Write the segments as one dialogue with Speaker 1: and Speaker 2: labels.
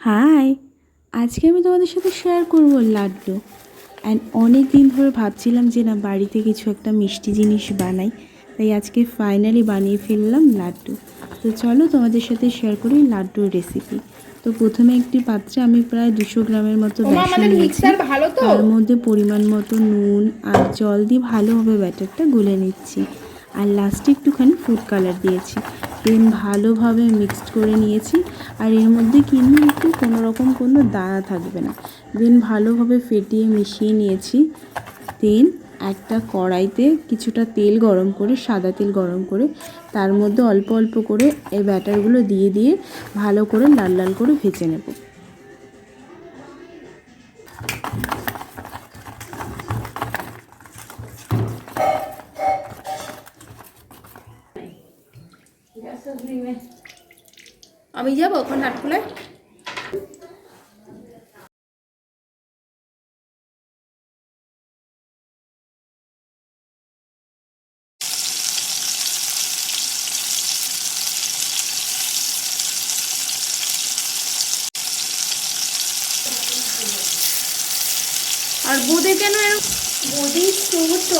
Speaker 1: High আজকে আমি তোমাদের সাথে শেয়ার করব লাড্ডু। অ্যান্ড অনেক দিন ধরে ভাবছিলাম যে না বাড়িতে কিছু একটা মিষ্টি জিনিস বানাই। তাই আজকে ফাইনালি বানিয়ে ফেললাম লাড্ডু। তো চলো তোমাদের সাথে শেয়ার করি লাড্ডুর রেসিপি তো প্রথমে একটি পাত্রে আমি প্রায় দুশো গ্রামের মতো বেসন নিয়েছি। তার মধ্যে পরিমাণ মতো নুন আর জল দিয়ে ভালোভাবে ব্যাটারটা গুলে নিচ্ছি। আর লাস্টে একটুখানি ফুড কালার দিয়েছি। দেন ভালোভাবে মিক্সড করে নিয়েছি। আর এর মধ্যে কিন্তু একটু কোনো রকম কোনো দানা থাকবে না। দেন ভালোভাবে ফেটিয়ে মিশিয়ে নিয়েছি। দেন একটা কড়াইতে কিছুটা তেল গরম করে, সাদা তেল গরম করে, তার মধ্যে অল্প অল্প করে এই ব্যাটারগুলো দিয়ে দিয়ে ভালো করে লাল লাল করে ভেজে নেব।
Speaker 2: আমি যাব ওখানে নাটকুলে আর বোঁদে কেন এরকম বোঁদি ছোট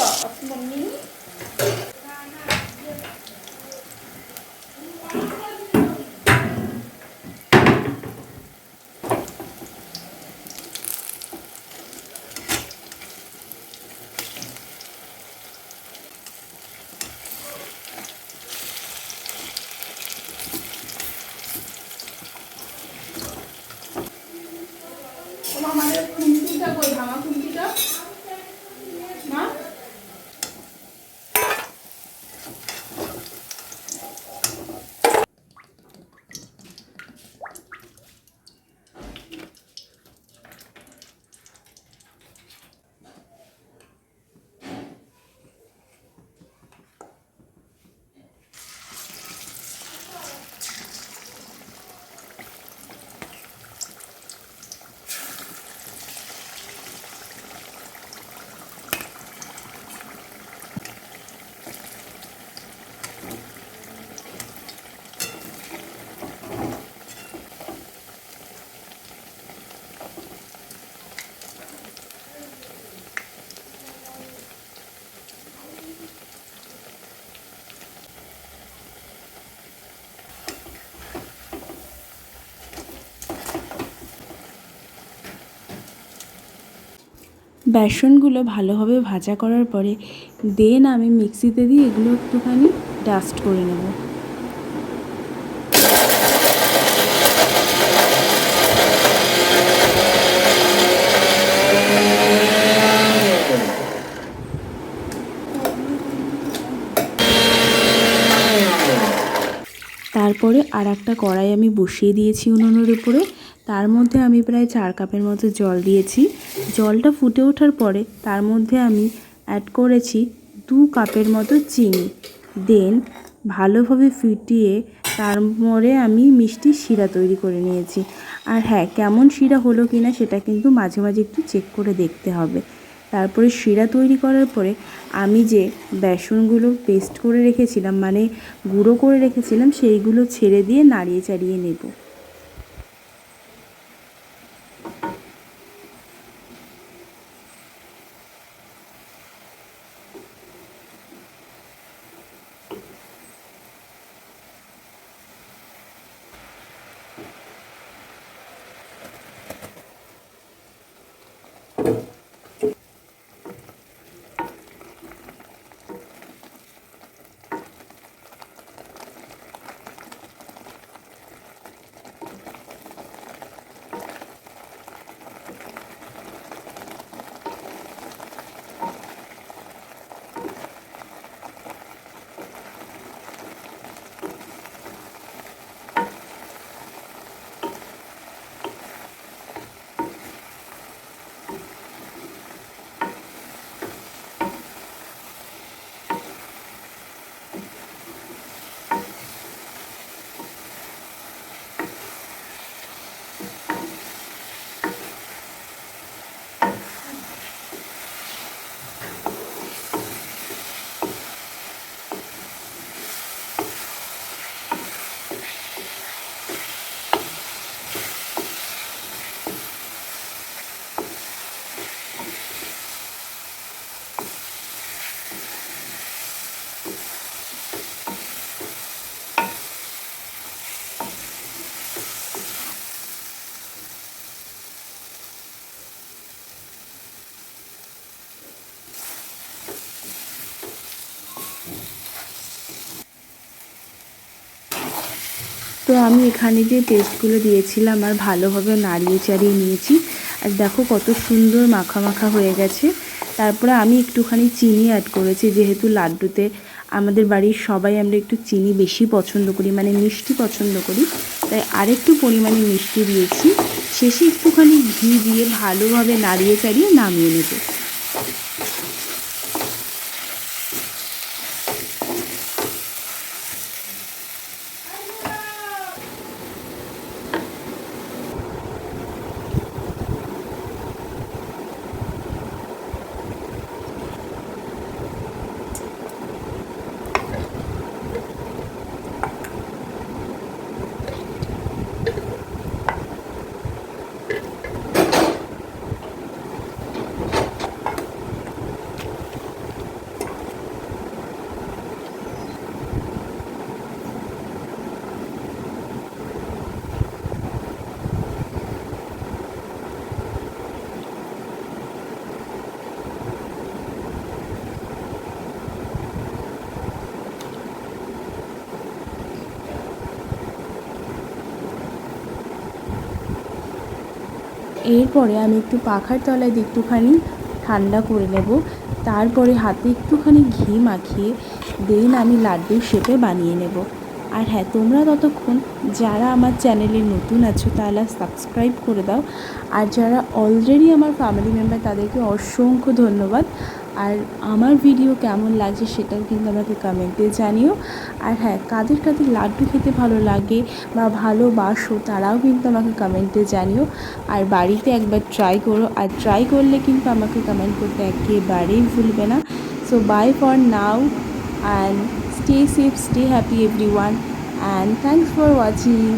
Speaker 1: বেসনগুলো ভালোভাবে ভাজা করার পরে দেন আমি মিক্সিতে দিয়ে এগুলো একটুখানি ডাস্ট করে নেব। তারপরে আর একটা কড়াই আমি বসিয়ে দিয়েছি উনুনের উপরে। তার মধ্যে আমি প্রায় চার কাপের মতো জল দিয়েছি। জলটা ফুটে ওঠার পরে তার মধ্যে আমি অ্যাড করেছি দু কাপের মতো চিনি। দেন ভালোভাবে ফুটিয়ে তারপরে আমি মিষ্টি শিরা তৈরি করে নিয়েছি। আর হ্যাঁ কেমন শিরা হলো কি না সেটা কিন্তু মাঝে মাঝে একটু চেক করে দেখতে হবে। তারপরে শিরা তৈরি করার পরে আমি যে বেসনগুলো পেস্ট করে রেখেছিলাম মানে গুঁড়ো করে রেখেছিলাম, সেইগুলো ছেড়ে দিয়ে নাড়িয়ে চাড়িয়ে নেব। তো আমি এখানে যে পেস্টগুলো দিয়েছিলাম, আর ভালোভাবে নাড়িয়ে চাড়িয়ে নিয়েছি। আর দেখো কত সুন্দর মাখা মাখা হয়ে গেছে। তারপরে আমি একটুখানি চিনি অ্যাড করেছি, যেহেতু লাড্ডুতে আমাদের বাড়ির সবাই আমরা একটু চিনি বেশি পছন্দ করি মানে মিষ্টি পছন্দ করি, তাই আরেকটু পরিমাণে মিষ্টি দিয়েছি। শেষে একটুখানি ঘি দিয়ে ভালোভাবে নাড়িয়ে চাড়িয়ে নামিয়ে নেব। এরপরে আমি একটু পাখার তলায় দিয়ে একটুখানি ঠান্ডা করে নেব। তারপরে হাতে একটুখানি ঘি মাখিয়ে, দেন আমি লাড্ডুর শেপে বানিয়ে নেব। আর হ্যাঁ তোমরা ততক্ষণ যারা আমার চ্যানেলে নতুন আছো তাহলে সাবস্ক্রাইব করে দাও। আর যারা অলরেডি আমার ফ্যামিলি মেম্বার তাদেরকে অসংখ্য ধন্যবাদ। আর আমার ভিডিও কেমন লাগছে সেটাও কিন্তু আমাকে কমেন্টে জানিও। আর হ্যাঁ কাদের কাদের লাড্ডু খেতে ভালো লাগে বা ভালোবাসো তারাও কিন্তু আমাকে কমেন্টে জানিও। আর বাড়িতে একবার ট্রাই করো, আর ট্রাই করলে কিন্তু আমাকে কমেন্ট করতে একেবারেই ভুলবে না। So bye for now and stay safe stay happy everyone and thanks for watching